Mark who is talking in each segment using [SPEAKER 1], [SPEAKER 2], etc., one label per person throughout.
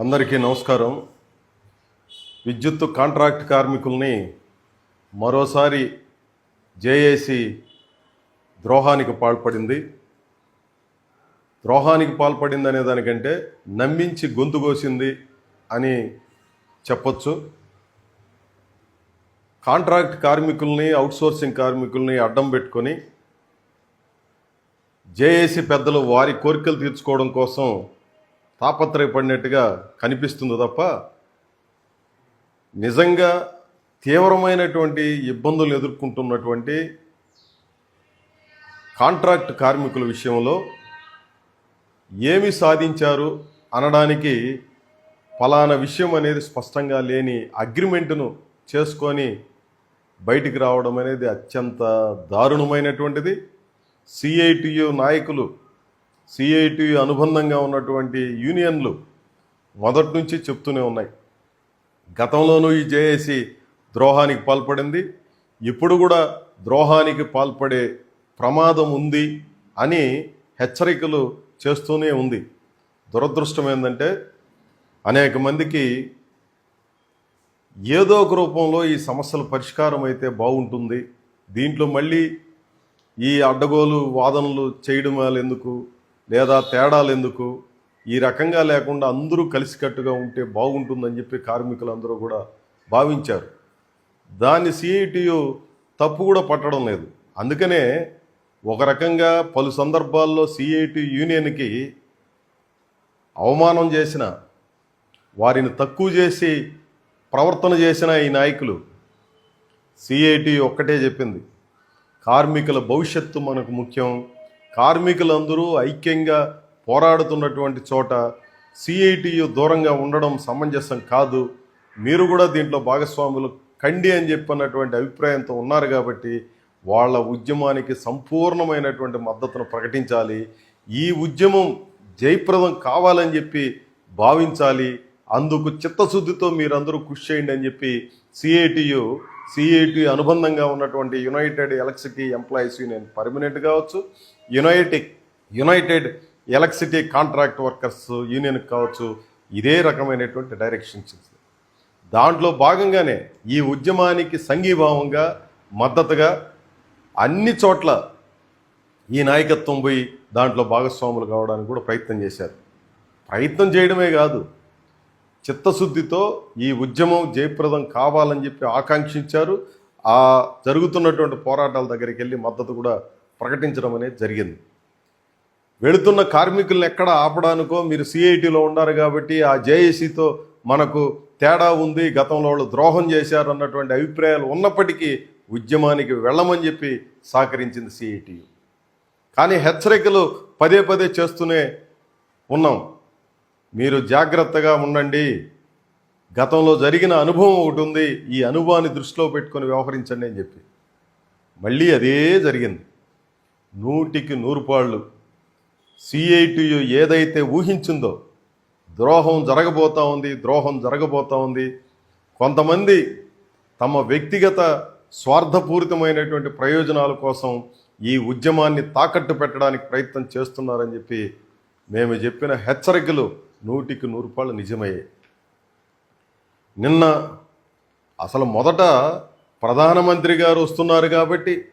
[SPEAKER 1] అందరికీ నమస్కారం. విద్యుత్ కాంట్రాక్ట్ కార్మికుల్ని మరోసారి జేఏసీ ద్రోహానికి పాల్పడింది. ద్రోహానికి పాల్పడింది అనే దానికంటే నమ్మించి గొంతు కోసింది అని చెప్పొచ్చు. కాంట్రాక్ట్ కార్మికుల్ని అవుట్సోర్సింగ్ కార్మికుల్ని అడ్డం పెట్టుకొని జేఏసీ పెద్దలు వారి కోరికలు తీర్చుకోవడం కోసం తాపత్రయపడినట్టుగా కనిపిస్తుంది తప్ప నిజంగా తీవ్రమైనటువంటి ఇబ్బందులు ఎదుర్కొంటున్నటువంటి కాంట్రాక్ట్ కార్మికుల విషయంలో ఏమి సాధించారు అనడానికి ఫలానా విషయం అనేది స్పష్టంగా లేని అగ్రిమెంటును చేసుకొని బయటికి రావడం అనేది అత్యంత దారుణమైనటువంటిది. సిఐటియు నాయకులు సిఐటి అనుబంధంగా ఉన్నటువంటి యూనియన్లు మొదటి నుంచి చెప్తూనే ఉన్నాయి. గతంలోనూ ఈ జేఏసీ ద్రోహానికి పాల్పడింది. ఇప్పుడు కూడా ద్రోహానికి పాల్పడే ప్రమాదం ఉంది అని హెచ్చరికలు చేస్తూనే ఉంది. దురదృష్టం ఏంటంటే అనేక మందికి ఏదో ఒక రూపంలో ఈ సమస్యల పరిష్కారం అయితే బాగుంటుంది. దీంట్లో మళ్ళీ ఈ అడ్డగోలు వాదనలు చేయడం ఎందుకు? లేదా తేడాలు ఎందుకు? ఈ రకంగా లేకుండా అందరూ కలిసికట్టుగా ఉంటే బాగుంటుందని చెప్పి కార్మికులందరూ కూడా భావించారు. దాన్ని సిఐటియు తప్పు కూడా పట్టడం లేదు. అందుకనే ఒక రకంగా పలు సందర్భాల్లో సిఐటి యూనియన్కి అవమానం చేసిన వారిని తక్కువ చేసి ప్రవర్తన చేసిన ఈ నాయకులు సిఐటి ఒక్కటే చెప్పింది. కార్మికుల భవిష్యత్తు మనకు ముఖ్యం. కార్మికులందరూ ఐక్యంగా పోరాడుతున్నటువంటి చోట సిఐటియు దూరంగా ఉండడం సమంజసం కాదు. మీరు కూడా దీంట్లో భాగస్వాములు కండి అని చెప్పినటువంటి అభిప్రాయంతో ఉన్నారు కాబట్టి వాళ్ళ ఉద్యమానికి సంపూర్ణమైనటువంటి మద్దతును ప్రకటించాలి. ఈ ఉద్యమం జయప్రదం కావాలని చెప్పి భావించాలి. అందుకు చిత్తశుద్ధితో మీరందరూ కృషి చేయండి అని చెప్పి సిఐటియు సిఐటి అనుబంధంగా ఉన్నటువంటి united electricity employees union permanent కావచ్చు united united electricity contract workers union కావచ్చు ఇదే రకమైనటువంటి డైరెక్షన్స్ దాంట్లో భాగంగానే ఈ ఉద్యమానికి సంఘీభావంగా మద్దతుగా అన్ని చోట్ల ఈ నాయకత్వం పోయి దాంట్లో భాగస్వాములు కావడానికి కూడా ప్రయత్నం చేశారు. ప్రయత్నం చేయడమే కాదు చిత్తశుద్ధితో ఈ ఉద్యమం జయప్రదం కావాలని చెప్పి ఆకాంక్షించారు. ఆ జరుగుతున్నటువంటి పోరాటాల దగ్గరికి వెళ్ళి మద్దతు కూడా ప్రకటించడం అనేది జరిగింది. వెళుతున్న కార్మికులను ఎక్కడ ఆపడానికో మీరు సిఐటిలో ఉన్నారు కాబట్టి ఆ జేఏసీతో మనకు తేడా ఉంది గతంలో వాళ్ళు ద్రోహం చేశారు అన్నటువంటి అభిప్రాయాలు ఉన్నప్పటికీ ఉద్యమానికి వెళ్ళమని చెప్పి సహకరించింది సిఐటియు కానీ హెచ్చరికలు పదే పదే చేస్తూనే ఉన్నాం. మీరు జాగ్రత్తగా ఉండండి. గతంలో జరిగిన అనుభవం ఒకటి ఉంది ఈ అనుభవాన్ని దృష్టిలో పెట్టుకొని వ్యవహరించండి అని చెప్పి. మళ్ళీ అదే జరిగింది. నూటికి నూరు పాళ్ళు సిఐటియు ఏదైతే ఊహించిందో ద్రోహం జరగబోతా ఉంది ద్రోహం జరగబోతా ఉంది. కొంతమంది తమ వ్యక్తిగత స్వార్థపూరితమైనటువంటి ప్రయోజనాల కోసం ఈ ఉద్యమాన్ని తాకట్టు పెట్టడానికి ప్రయత్నం చేస్తున్నారని చెప్పి మేము చెప్పిన హెచ్చరికలు నూటికి నూరు పాళ్ళు నిజమయ్యాయి. నిన్న అసలు మొదట ప్రధానమంత్రి గారు వస్తున్నారు కాబట్టి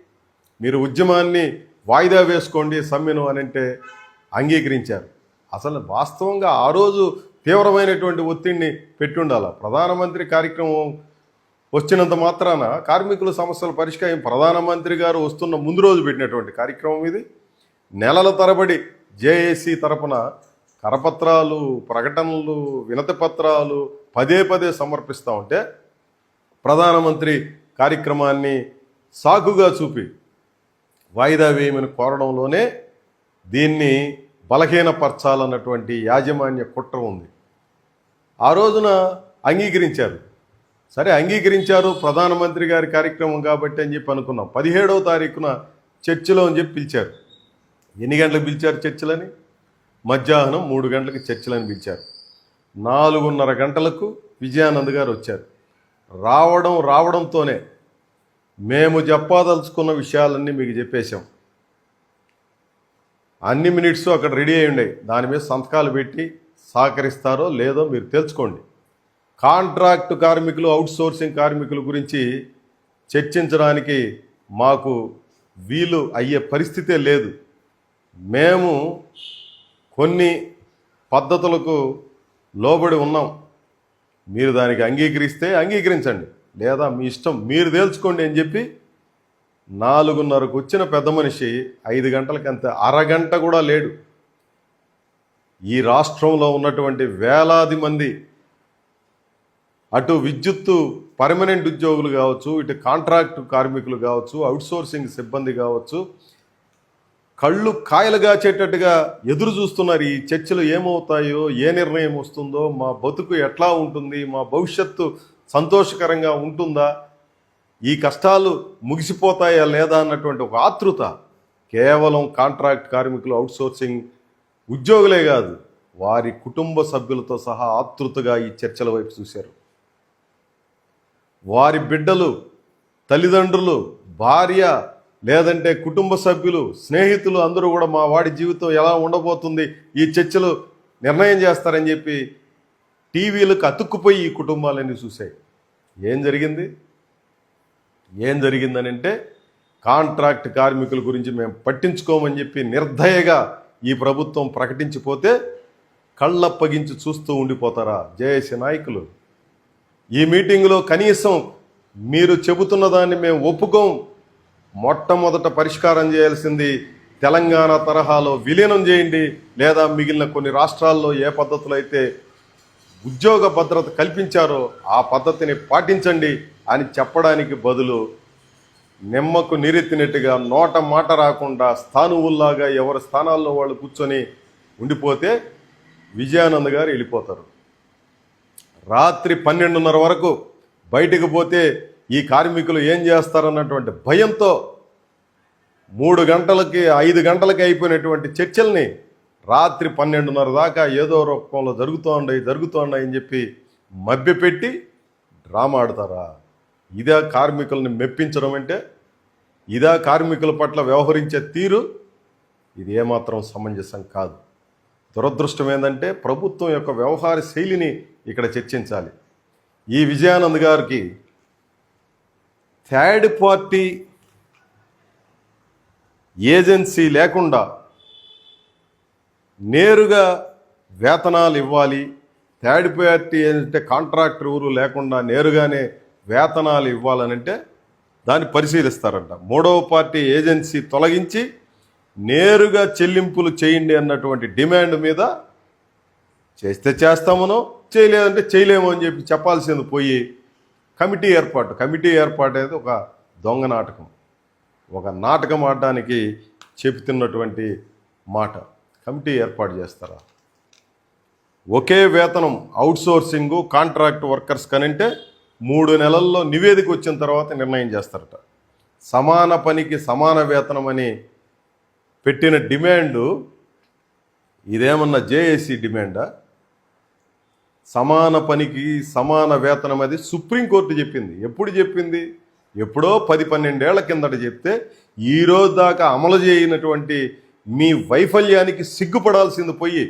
[SPEAKER 1] మీరు ఉద్యమాన్ని వాయిదా వేసుకోండి సమ్మెను అని అంటే అంగీకరించారు. అసలు వాస్తవంగా ఆ రోజు తీవ్రమైనటువంటి ఒత్తిడిని పెట్టుండాల? ప్రధానమంత్రి కార్యక్రమం వచ్చినంత మాత్రాన కార్మికుల సమస్యల పరిష్కారం ప్రధానమంత్రి గారు వస్తున్న ముందు రోజు పెట్టినటువంటి కార్యక్రమం ఇది. నెలల తరబడి జేఏసీ తరపున కరపత్రాలు ప్రకటనలు వినతి పత్రాలు పదే పదే సమర్పిస్తూ ఉంటే ప్రధానమంత్రి కార్యక్రమాన్ని సాకుగా చూపి వాయిదా వేయమని కోరడంలోనే దీన్ని బలహీనపరచాలన్నటువంటి యాజమాన్య కుట్ర ఉంది. ఆ రోజున అంగీకరించారు. సరే అంగీకరించారు ప్రధానమంత్రి గారి కార్యక్రమం కాబట్టి అని చెప్పి అనుకున్నాం. పదిహేడవ తారీఖున చర్చిలో అని చెప్పి పిలిచారు. ఎన్ని గంటలకు పిలిచారు చర్చిలని? మధ్యాహ్నం మూడు గంటలకు చర్చిలని పిలిచారు. నాలుగున్నర గంటలకు విజయానంద్ గారు వచ్చారు. రావడం రావడంతోనే మేము చెప్పదలుచుకున్న విషయాలన్నీ మీకు చెప్పేశాం. అన్ని మినిట్స్ అక్కడ రెడీ అయి ఉండే దాని మీద సంతకాలు పెట్టి సహకరిస్తారో లేదో మీరు తెలుసుకోండి. కాంట్రాక్ట్ కార్మికులు అవుట్సోర్సింగ్ కార్మికుల గురించి చర్చించడానికి మాకు వీలు అయ్యే పరిస్థితే లేదు. మేము కొన్ని పద్ధతులకు లోబడి ఉన్నాం. మీరు దానికి అంగీకరిస్తే అంగీకరించండి. లేదా మీ ఇష్టం మీరు తేల్చుకోండి అని చెప్పి నాలుగున్నరకు వచ్చిన పెద్ద మనిషి ఐదు గంటలకి అంత. అరగంట కూడా లేడు. ఈ రాష్ట్రంలో ఉన్నటువంటి వేలాది మంది అటు విద్యుత్తు పర్మనెంట్ ఉద్యోగులు కావచ్చు ఇటు కాంట్రాక్ట్ కార్మికులు కావచ్చు అవుట్సోర్సింగ్ సిబ్బంది కావచ్చు కళ్ళు కాయలు కాచేటట్టుగా ఎదురు చూస్తున్నారు. ఈ చర్చలు ఏమవుతాయో ఏ నిర్ణయం వస్తుందో మా బతుకు ఎట్లా ఉంటుంది మా భవిష్యత్తు సంతోషకరంగా ఉంటుందా? ఈ కష్టాలు ముగిసిపోతాయా లేదా అన్నటువంటి ఒక ఆతృత కేవలం కాంట్రాక్ట్ కార్మికులు అవుట్సోర్సింగ్ ఉద్యోగులే కాదు వారి కుటుంబ సభ్యులతో సహా ఆతృతగా ఈ చర్చల వైపు చూశారు. వారి బిడ్డలు తల్లిదండ్రులు భార్య లేదంటే కుటుంబ సభ్యులు స్నేహితులు అందరూ కూడా మా వాడి జీవితం ఎలా ఉండబోతుంది ఈ చర్చలు నిర్ణయం చేస్తారని చెప్పి టీవీలకు అతుక్కుపోయి ఈ కుటుంబాలన్నీ చూశాయి. ఏం జరిగింది? ఏం జరిగిందని అంటే కాంట్రాక్ట్ కార్మికుల గురించి మేము పట్టించుకోమని చెప్పి నిర్దయగా ఈ ప్రభుత్వం ప్రకటించిపోతే కళ్ళప్పగించి చూస్తూ ఉండిపోతారా జేఏసీ నాయకులు? ఈ మీటింగ్లో కనీసం మీరు చెబుతున్న దాన్ని మేము ఒప్పుకోం. మొట్టమొదట పరిష్కారం చేయాల్సింది తెలంగాణ తరహాలో విలీనం చేయండి. లేదా మిగిలిన కొన్ని రాష్ట్రాల్లో ఏ పద్ధతులు అయితే ఉద్యోగ భద్రత కల్పించారో ఆ పద్ధతిని పాటించండి అని చెప్పడానికి బదులు నిమ్మకు నీరెత్తినట్టుగా నోట మాట రాకుండా స్థానువుల్లాగా ఎవరి స్థానాల్లో వాళ్ళు కూర్చొని ఉండిపోతే విజయానంద్ గారు వెళ్ళిపోతారు. రాత్రి పన్నెండున్నర వరకు బయటకు పోతే ఈ కార్మికులు ఏం చేస్తారన్నటువంటి భయంతో మూడు గంటలకి ఐదు గంటలకి అయిపోయినటువంటి చర్చల్ని రాత్రి పన్నెండున్నర దాకా ఏదో రూపంలో జరుగుతూ ఉన్నాయి అని చెప్పి మభ్యపెట్టి డ్రామా ఆడతారా? ఇదే కార్మికుల్ని మెప్పించడం అంటే ఇదే కార్మికుల పట్ల వ్యవహరించే తీరు ఇది ఏమాత్రం సమంజసం కాదు. దురదృష్టం ఏంటంటే ప్రభుత్వం యొక్క వ్యవహార శైలిని ఇక్కడ చర్చించాలి. ఈ విజయానంద్ గారికి థర్డ్ పార్టీ ఏజెన్సీ లేకుండా నేరుగా వేతనాలు ఇవ్వాలి. థర్డ్ పార్టీ ఏంటంటే కాంట్రాక్టర్ ఊరు లేకుండా నేరుగానే వేతనాలు ఇవ్వాలనంటే దాన్ని పరిశీలిస్తారంట. మూడవ పార్టీ ఏజెన్సీ తొలగించి నేరుగా చెల్లింపులు చేయండి అన్నటువంటి డిమాండ్ మీద చేస్తే చేస్తామనో చేయలేదంటే చేయలేము అని చెప్పి చెప్పాల్సింది పోయి కమిటీ ఏర్పాటు. కమిటీ ఏర్పాటు అనేది ఒక దొంగ నాటకం. ఒక నాటకం ఆడడానికి చెబుతున్నటువంటి మాట. కమిటీ ఏర్పాటు చేస్తారా? ఒకే వేతనం అవుట్సోర్సింగ్ కాంట్రాక్ట్ వర్కర్స్ కనంటే మూడు నెలల్లో నివేదిక వచ్చిన తర్వాత నిర్ణయం చేస్తారట. సమాన పనికి సమాన వేతనం అని పెట్టిన డిమాండు ఇదేమన్నా జేఏసీ డిమాండా? సమాన పనికి సమాన వేతనం అది సుప్రీంకోర్టు చెప్పింది. ఎప్పుడు చెప్పింది? ఎప్పుడో పది పన్నెండేళ్ళ కిందట చెప్తే ఈ రోజు దాకా అమలు చేయనటువంటి మీ వైఫల్యానికి సిగ్గుపడాల్సింది పోయి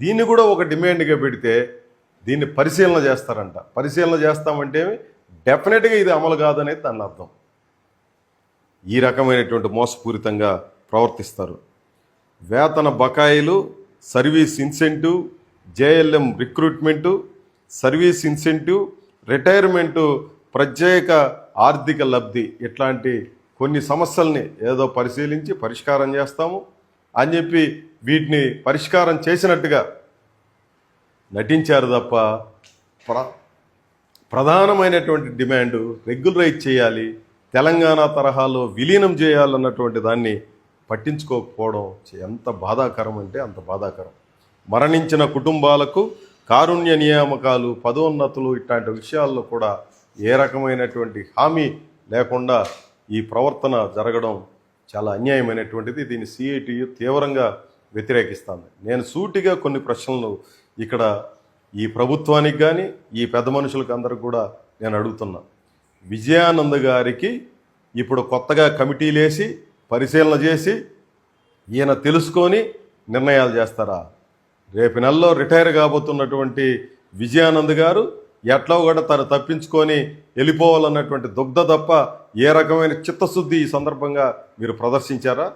[SPEAKER 1] దీన్ని కూడా ఒక డిమాండ్గా పెడితే దీన్ని పరిశీలన చేస్తారంట. పరిశీలన చేస్తామంటే డెఫినెట్గా ఇది అమలు కాదనేది దాని అర్థం. ఈ రకమైనటువంటి మోసపూరితంగా ప్రవర్తిస్తారు. వేతన బకాయిలు service incentive JLM recruitment service incentive retirement ప్రత్యేక ఆర్థిక లబ్ధి ఇట్లాంటి కొన్ని సమస్యల్ని ఏదో పరిశీలించి పరిష్కారం చేస్తాము అని చెప్పి వీటిని పరిష్కారం చేసినట్టుగా నటించారు తప్ప ప్ర ప్రధానమైనటువంటి డిమాండ్ రెగ్యులరైజ్ చేయాలి తెలంగాణ తరహాలో విలీనం చేయాలన్నటువంటి దాన్ని పట్టించుకోకపోవడం ఎంత బాధాకరం అంటే అంత బాధాకరం. మరణించిన కుటుంబాలకు కారుణ్య నియామకాలు పదోన్నతులు ఇట్లాంటి విషయాల్లో కూడా ఏ రకమైనటువంటి హామీ లేకుండా ఈ ప్రవర్తన జరగడం చాలా అన్యాయమైనటువంటిది. దీన్ని సిఐటియు తీవ్రంగా వ్యతిరేకిస్తుంది. నేను సూటిగా కొన్ని ప్రశ్నలు ఇక్కడ ఈ ప్రభుత్వానికి కానీ ఈ పెద్ద మనుషులకు అందరికి కూడా నేను అడుగుతున్నా. విజయానంద్ గారికి ఇప్పుడు కొత్తగా కమిటీలేసి పరిశీలన చేసి ఈయన తెలుసుకొని నిర్ణయాలు చేస్తారా? రేపు నెలలో రిటైర్ కాబోతున్నటువంటి విజయానంద్ గారు ఎట్లా కూడా తను తప్పించుకొని వెళ్ళిపోవాలన్నటువంటి దుగ్ధ తప్ప ఏ రకమైన చిత్తశుద్ధి ఈ సందర్భంగా మీరు ప్రదర్శించారా?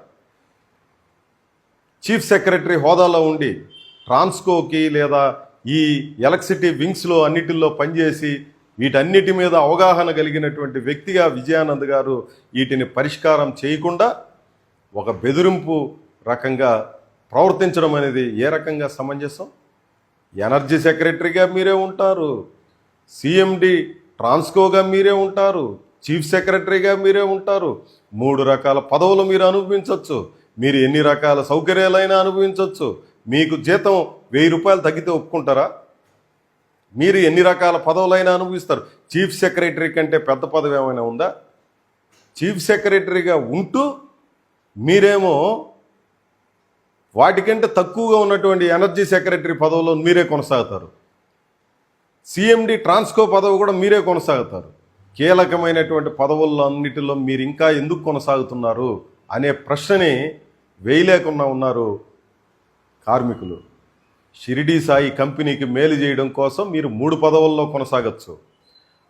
[SPEAKER 1] చీఫ్ సెక్రటరీ హోదాలో ఉండి ట్రాన్స్కోకి లేదా ఈ ఎలక్ట్రిసిటీ వింగ్స్లో అన్నిటిల్లో పనిచేసి వీటన్నిటి మీద అవగాహన కలిగినటువంటి వ్యక్తిగా విజయానంద్ గారు వీటిని పరిష్కారం చేయకుండా ఒక బెదిరింపు రకంగా ప్రవర్తించడం అనేది ఏ రకంగా సమంజసం? ఎనర్జీ సెక్రటరీగా మీరే ఉంటారు. సిఎండి ట్రాన్స్కోగా మీరే ఉంటారు చీఫ్ సెక్రటరీగా మీరే ఉంటారు. మూడు రకాల పదవులు మీరు అనుభవించవచ్చు మీరు ఎన్ని రకాల సౌకర్యాలైనా అనుభవించవచ్చు మీకు జీతం వెయ్యి రూపాయలు తగ్గితే ఒప్పుకుంటారా? మీరు ఎన్ని రకాల పదవులైనా అనుభవిస్తారు. చీఫ్ సెక్రటరీ కంటే పెద్ద పదవి ఏమైనా ఉందా? చీఫ్ సెక్రటరీగా ఉంటూ మీరేమో వాటికంటే తక్కువగా ఉన్నటువంటి ఎనర్జీ సెక్రటరీ పదవులను మీరే కొనసాగుతారు. సిఎండి ట్రాన్స్కో పదవి కూడా మీరే కొనసాగుతారు. కీలకమైనటువంటి పదవుల్లో అన్నిటిలో మీరు ఇంకా ఎందుకు కొనసాగుతున్నారు అనే ప్రశ్నని వేయలేకుండా ఉన్నారు కార్మికులు. షిరిడీ సాయి కంపెనీకి మేలు చేయడం కోసం మీరు మూడు పదవుల్లో కొనసాగచ్చు.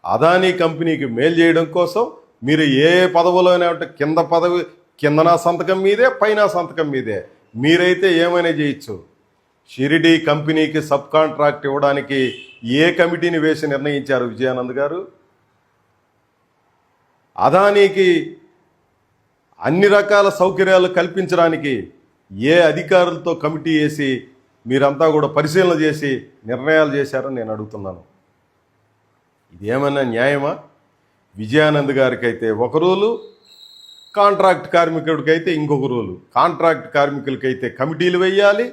[SPEAKER 1] అదానీ కంపెనీకి మేలు చేయడం కోసం మీరు ఏ పదవులో ఉంటే కింద పదవి కింద నా సంతకం మీదే పైన సంతకం మీదే. మీరైతే ఏమైనా చేయొచ్చు. షిరిడీ కంపెనీకి సబ్ కాంట్రాక్ట్ ఇవ్వడానికి ఏ కమిటీని వేసి నిర్ణయించారు విజయానంద్ గారు? అదానీకి అన్ని రకాల సౌకర్యాలు కల్పించడానికి ఏ అధికారులతో కమిటీ వేసి మీరంతా కూడా పరిశీలన చేసి నిర్ణయాలు చేశారని నేను అడుగుతున్నాను. ఇది న్యాయమా? విజయానంద్ గారికి అయితే ఒక రూలు కాంట్రాక్ట్ కార్మికుడికైతే ఇంకొక రూలు కాంట్రాక్ట్ కార్మికులకైతే కమిటీలు వేయాలి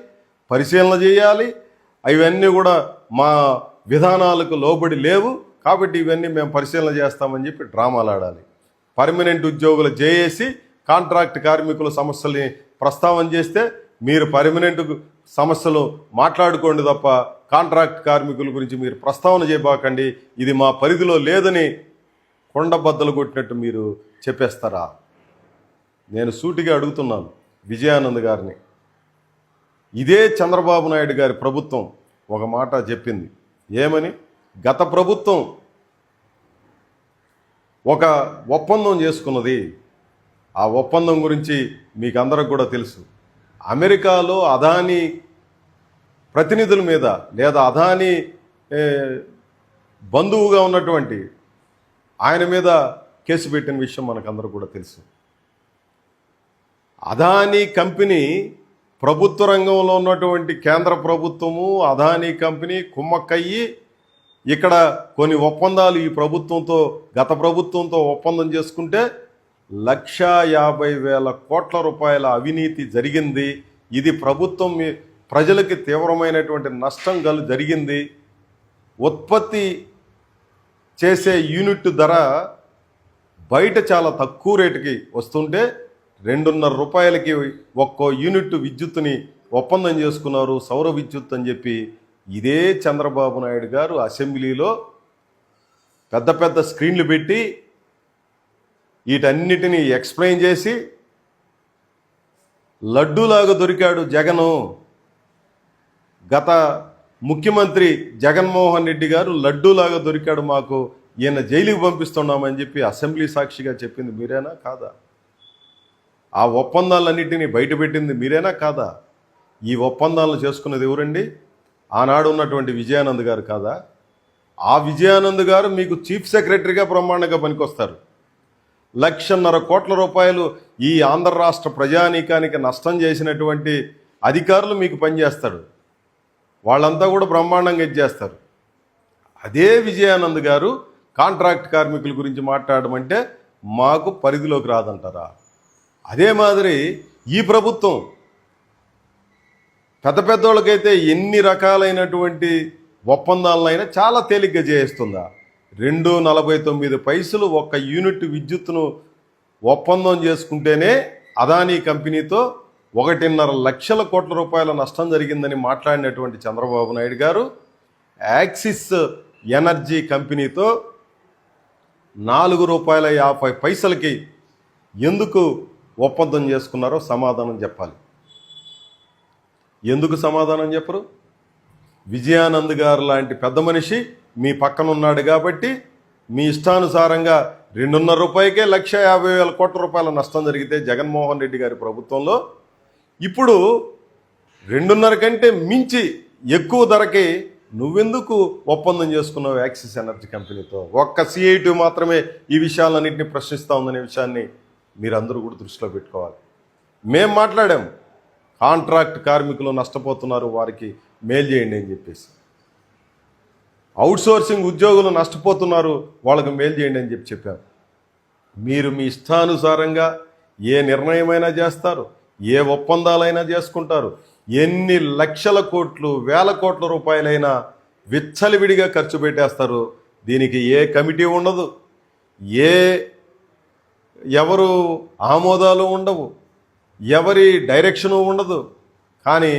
[SPEAKER 1] పరిశీలన చేయాలి. అవన్నీ కూడా మా విధానాలకు లోబడి లేవు కాబట్టి ఇవన్నీ మేము పరిశీలన చేస్తామని చెప్పి డ్రామాలు ఆడాలి. పర్మనెంట్ ఉద్యోగులు జేఏసి కాంట్రాక్ట్ కార్మికుల సమస్యల్ని ప్రస్తావన చేస్తే మీరు పర్మనెంట్ సమస్యలు మాట్లాడుకోండి తప్ప కాంట్రాక్ట్ కార్మికుల గురించి మీరు ప్రస్తావన చేయబాకండి. ఇది మా పరిధిలో లేదని కొండబద్దలు కొట్టినట్టు మీరు చెప్పేస్తారా? నేను సూటిగా అడుగుతున్నాను విజయానంద్ గారిని. ఇదే చంద్రబాబు నాయుడు గారి ప్రభుత్వం ఒక మాట చెప్పింది. ఏమని? గత ప్రభుత్వం ఒక ఒప్పందం చేసుకున్నది. ఆ ఒప్పందం గురించి మీకు అందరికి కూడా తెలుసు. అమెరికాలో అదానీ ప్రతినిధుల మీద లేదా అదానీ బంధువుగా ఉన్నటువంటి ఆయన మీద కేసు పెట్టిన విషయం మనకందరూ కూడా తెలుసు. అదానీ కంపెనీ ప్రభుత్వ రంగంలో ఉన్నటువంటి కేంద్ర ప్రభుత్వము అదానీ కంపెనీ కుమ్మక్కయ్యి ఇక్కడ కొన్ని ఒప్పందాలు ఈ ప్రభుత్వంతో గత ప్రభుత్వంతో ఒప్పందం చేసుకుంటే లక్షా యాభై వేల కోట్ల రూపాయల అవినీతి జరిగింది. ఇది ప్రభుత్వం ప్రజలకి తీవ్రమైనటువంటి నష్టం గలు జరిగింది. ఉత్పత్తి చేసే యూనిట్ ధర బయట చాలా తక్కువ రేటుకి వస్తుంటే రెండున్నర రూపాయలకి ఒక్కో యూనిట్ విద్యుత్తుని ఒప్పందం చేసుకున్నారు సౌర విద్యుత్ అని చెప్పి. ఇదే చంద్రబాబు నాయుడు గారు అసెంబ్లీలో పెద్ద పెద్ద స్క్రీన్లు పెట్టి వీటన్నిటిని ఎక్స్ప్లెయిన్ చేసి లడ్డూలాగా దొరికాడు జగను. గత ముఖ్యమంత్రి జగన్మోహన్ రెడ్డి గారు లడ్డూలాగా దొరికాడు మాకు ఈయన జైలుకి పంపిస్తున్నామని చెప్పి అసెంబ్లీ సాక్షిగా చెప్పింది మీరేనా? కాదా? ఆ ఒప్పందాలన్నింటినీ బయటపెట్టింది మీరేనా కాదా? ఈ ఒప్పందాలను చేసుకున్నది ఎవరండి? ఆనాడు ఉన్నటువంటి విజయానంద్ గారు కాదా? ఆ విజయానంద్ గారు మీకు చీఫ్ సెక్రటరీగా బ్రహ్మాండంగా పనికొస్తారు. లక్షన్నర కోట్ల రూపాయలు ఈ ఆంధ్ర రాష్ట్ర ప్రజానీకానికి నష్టం చేసినటువంటి అధికారులు మీకు పనిచేస్తాడు వాళ్ళంతా కూడా బ్రహ్మాండంగా ఇచ్చేస్తారు అదే విజయానంద్ గారు కాంట్రాక్ట్ కార్మికుల గురించి మాట్లాడమంటే మాకు పరిధిలోకి రాదంటారా? అదే మాదిరి ఈ ప్రభుత్వం పెద్ద పెద్దోళ్ళకైతే ఎన్ని రకాలైనటువంటి ఒప్పందాలనైనా చాలా తేలిగ్గా చేస్తుందా రెండు నలభై తొమ్మిది పైసలు ఒక్క యూనిట్ విద్యుత్ను ఒప్పందం చేసుకుంటేనే అదానీ కంపెనీతో ఒకటిన్నర లక్షల కోట్ల రూపాయల నష్టం జరిగిందని మాట్లాడినటువంటి చంద్రబాబు నాయుడు గారు యాక్సిస్ ఎనర్జీ కంపెనీతో నాలుగు రూపాయల యాభై పైసలకి ఎందుకు ఒప్పందం చేసుకున్నారో సమాధానం చెప్పాలి. ఎందుకు సమాధానం చెప్పరు? విజయానంద్ గారు లాంటి పెద్ద మనిషి మీ పక్కన ఉన్నాడు కాబట్టి మీ ఇష్టానుసారంగా రెండున్నర రూపాయకే లక్ష యాభై వేల కోట్ల రూపాయల నష్టం జరిగితే జగన్మోహన్ రెడ్డి గారి ప్రభుత్వంలో ఇప్పుడు రెండున్నర కంటే మించి ఎక్కువ ధరకి నువ్వెందుకు ఒప్పందం చేసుకున్నావు యాక్సిస్ ఎనర్జీ కంపెనీతో? ఒక్క సిఐటి మాత్రమే ఈ విషయాలన్నింటినీ ప్రశ్నిస్తూ ఉందనే విషయాన్ని మీరందరూ కూడా దృష్టిలో పెట్టుకోవాలి. మేం మాట్లాడాం కాంట్రాక్ట్ కార్మికులు నష్టపోతున్నారు వారికి మేలు చేయండి అని చెప్పేసి. అవుట్సోర్సింగ్ ఉద్యోగులు నష్టపోతున్నారు వాళ్ళకి మేలు చేయండి అని చెప్పి చెప్పాం. మీరు మీ ఇష్టానుసారంగా ఏ నిర్ణయమైనా చేస్తారు ఏ ఒప్పందాలైనా చేసుకుంటారు ఎన్ని లక్షల కోట్లు వేల కోట్ల రూపాయలైనా విచ్చలవిడిగా ఖర్చు పెట్టేస్తారు దీనికి ఏ కమిటీ ఉండదు. ఏ ఎవరు ఆమోదాలు ఉండవు ఎవరి డైరెక్షను ఉండదు. కానీ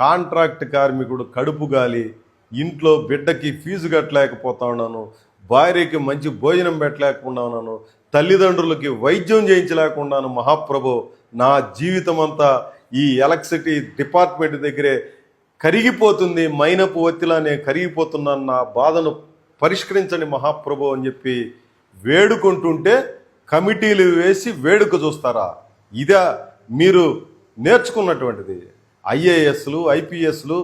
[SPEAKER 1] కాంట్రాక్ట్ కార్మికుడు కడుపు గాలి ఇంట్లో బిడ్డకి ఫీజు కట్టలేకపోతా ఉన్నాను భార్యకి మంచి భోజనం పెట్టలేకుండా ఉన్నాను తల్లిదండ్రులకి వైద్యం చేయించలేకున్నాను మహాప్రభు నా జీవితం అంతా ఈ ఎలక్ట్రిసిటీ డిపార్ట్మెంట్ దగ్గరే కరిగిపోతుంది మైనపు ఒత్తిలా నేను కరిగిపోతున్నాను నా బాధను పరిష్కరించండి మహాప్రభు అని చెప్పి వేడుకుంటుంటే కమిటీలు వేసి వేడుక చూస్తారా? ఇదా మీరు నేర్చుకున్నటువంటిది. ఐఏఎస్లు ఐపీఎస్లు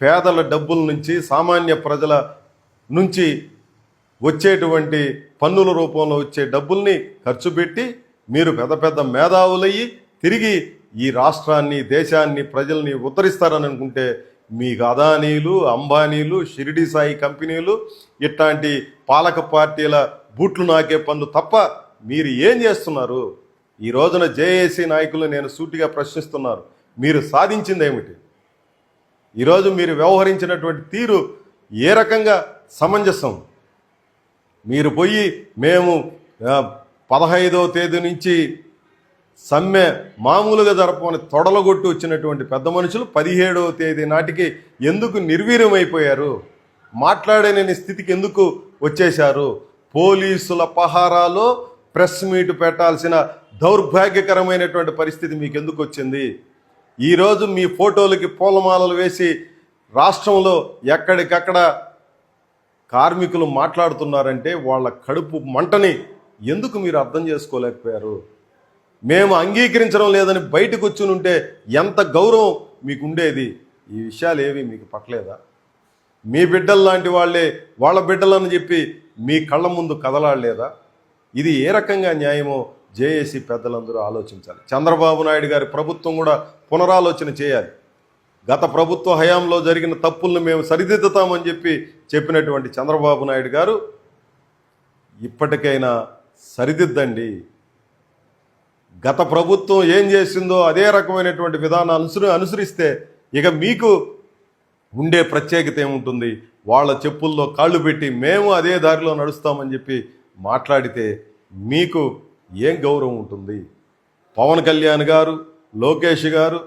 [SPEAKER 1] పేదల డబ్బుల నుంచి సామాన్య ప్రజల నుంచి వచ్చేటువంటి పన్నుల రూపంలో వచ్చే డబ్బుల్ని ఖర్చు పెట్టి మీరు పెద్ద పెద్ద మేధావులయ్యి తిరిగి ఈ రాష్ట్రాన్ని దేశాన్ని ప్రజల్ని ఉద్ధరిస్తారని అనుకుంటే మీకు అదానీలు అంబానీలు షిరిడి సాయి కంపెనీలు ఇట్లాంటి పాలక పార్టీల బూట్లు నాకే పనులు తప్ప మీరు ఏం చేస్తున్నారు? ఈ రోజున జేఏసీ నాయకులు నేను సూటిగా ప్రశ్నిస్తున్నారు. మీరు సాధించింది ఏమిటి ఈరోజు మీరు వ్యవహరించినటువంటి తీరు ఏ రకంగా సమంజసం? మీరు పోయి మేము పదహైదవ తేదీ నుంచి సమ్మె మామూలుగా జరపమని తొడలగొట్టి వచ్చినటువంటి పెద్ద మనుషులు పదిహేడవ తేదీ నాటికి ఎందుకు నిర్వీర్యమైపోయారు? మాట్లాడలేని స్థితికి ఎందుకు వచ్చేశారు? పోలీసుల పహారాలో ప్రెస్ మీట్ పెట్టాల్సిన దౌర్భాగ్యకరమైనటువంటి పరిస్థితి మీకు ఎందుకు వచ్చింది ఈరోజు మీ ఫోటోలకి పూలమాలలు వేసి రాష్ట్రంలో ఎక్కడికక్కడ కార్మికులు మాట్లాడుతున్నారంటే వాళ్ళ కడుపు మంటని ఎందుకు మీరు అర్థం చేసుకోలేకపోయారు? మేము అంగీకరించడం లేదని బయటకు వచ్చి ఉంటే ఎంత గౌరవం మీకు ఉండేది ఈ విషయాలు ఏవి మీకు పట్టలేదా? మీ బిడ్డలు లాంటి వాళ్ళే వాళ్ళ బిడ్డలని చెప్పి మీ కళ్ళ ముందు కదలాడలేదా? ఇది ఏ రకంగా న్యాయమో జేఏసీ పెద్దలందరూ ఆలోచించాలి. చంద్రబాబు నాయుడు గారి ప్రభుత్వం కూడా పునరాలోచన చేయాలి. గత ప్రభుత్వ హయాంలో జరిగిన తప్పులను మేము సరిదిద్దుతామని చెప్పి చెప్పినటువంటి చంద్రబాబు నాయుడు గారు ఇప్పటికైనా సరిదిద్దండి. గత ప్రభుత్వం ఏం చేసిందో అదే రకమైనటువంటి విధానం అనుసరి అనుసరిస్తే ఇక మీకు ఉండే ప్రత్యేకత ఏముంటుంది? వాళ్ళ చెప్పుల్లో కాళ్ళు పెట్టి మేము అదే దారిలో నడుస్తామని చెప్పి మాట్లాడితే మీకు ఏం గౌరవం ఉంటుంది? పవన్ కళ్యాణ్ గారు లోకేష్ గారు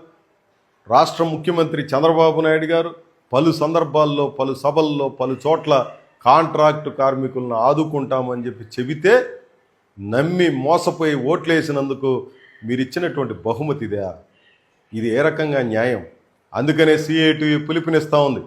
[SPEAKER 1] రాష్ట్ర ముఖ్యమంత్రి చంద్రబాబు నాయుడు గారు పలు సందర్భాల్లో పలు సభల్లో పలు చోట్ల కాంట్రాక్టు కార్మికులను ఆదుకుంటామని చెప్పి చెబితే నమ్మి మోసపోయి ఓట్లేసినందుకు మీరు ఇచ్చినటువంటి బహుమతి ఇదే. ఇది ఏ రకంగా న్యాయం? అందుకనే సిఐటి పిలుపునిస్తూ ఉంది.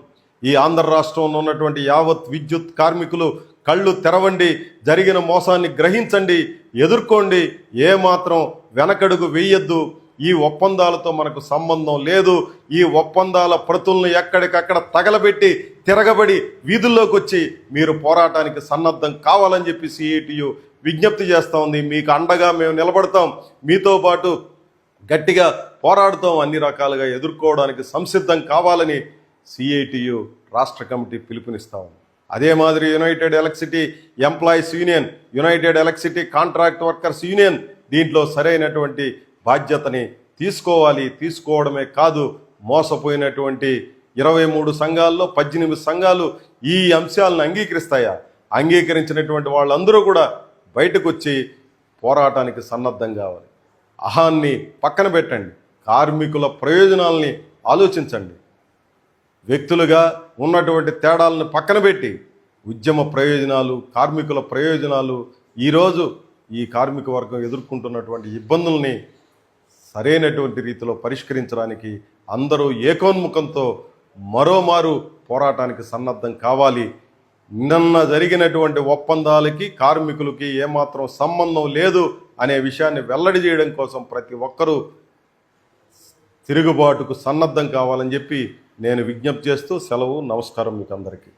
[SPEAKER 1] ఈ ఆంధ్ర రాష్ట్రంలో ఉన్నటువంటి యావత్ విద్యుత్ కార్మికులు కళ్ళు తెరవండి జరిగిన మోసాన్ని గ్రహించండి ఎదుర్కోండి ఏమాత్రం వెనకడుగు వేయొద్దు. ఈ ఒప్పందాలతో మనకు సంబంధం లేదు. ఈ ఒప్పందాల ప్రతులను ఎక్కడికక్కడ తగలబెట్టి తిరగబడి వీధుల్లోకి వచ్చి మీరు పోరాటానికి సన్నద్ధం కావాలని చెప్పి సిఐటియు విజ్ఞప్తి చేస్తూ ఉంది. మీకు అండగా మేము నిలబడతాం. మీతో పాటు గట్టిగా పోరాడుతాం. అన్ని రకాలుగా ఎదుర్కోవడానికి సంసిద్ధం కావాలని సిఐటియు రాష్ట్ర కమిటీ పిలుపునిస్తా ఉంది. అదే మాదిరి united electricity employees union united electricity contract workers union దీంట్లో సరైనటువంటి బాధ్యతని తీసుకోవాలి తీసుకోవడమే కాదు మోసపోయినటువంటి ఇరవై మూడు సంఘాల్లో పద్దెనిమిది సంఘాలు ఈ అంశాలను అంగీకరిస్తాయా? అంగీకరించినటువంటి వాళ్ళందరూ కూడా బయటకు వచ్చి పోరాటానికి సన్నద్ధం కావాలి. అహాన్ని పక్కన పెట్టండి. కార్మికుల ప్రయోజనాల్ని ఆలోచించండి. వ్యక్తులుగా ఉన్నటువంటి తేడాలను పక్కన పెట్టి ఉద్యమ ప్రయోజనాలు కార్మికుల ప్రయోజనాలు ఈరోజు ఈ కార్మిక వర్గం ఎదుర్కొంటున్నటువంటి ఇబ్బందుల్ని సరైనటువంటి రీతిలో పరిష్కరించడానికి అందరూ ఏకోన్ముఖంతో మరోమారు పోరాటానికి సన్నద్ధం కావాలి. నిన్న జరిగినటువంటి ఒప్పందాలకి కార్మికులకి ఏమాత్రం సంబంధం లేదు అనే విషయాన్ని వెల్లడి చేయడం కోసం ప్రతి ఒక్కరూ తిరుగుబాటుకు సన్నద్ధం కావాలని చెప్పి నేను విజ్ఞప్తి చేస్తూ సెలవు నమస్కారం మీకు అందరికీ.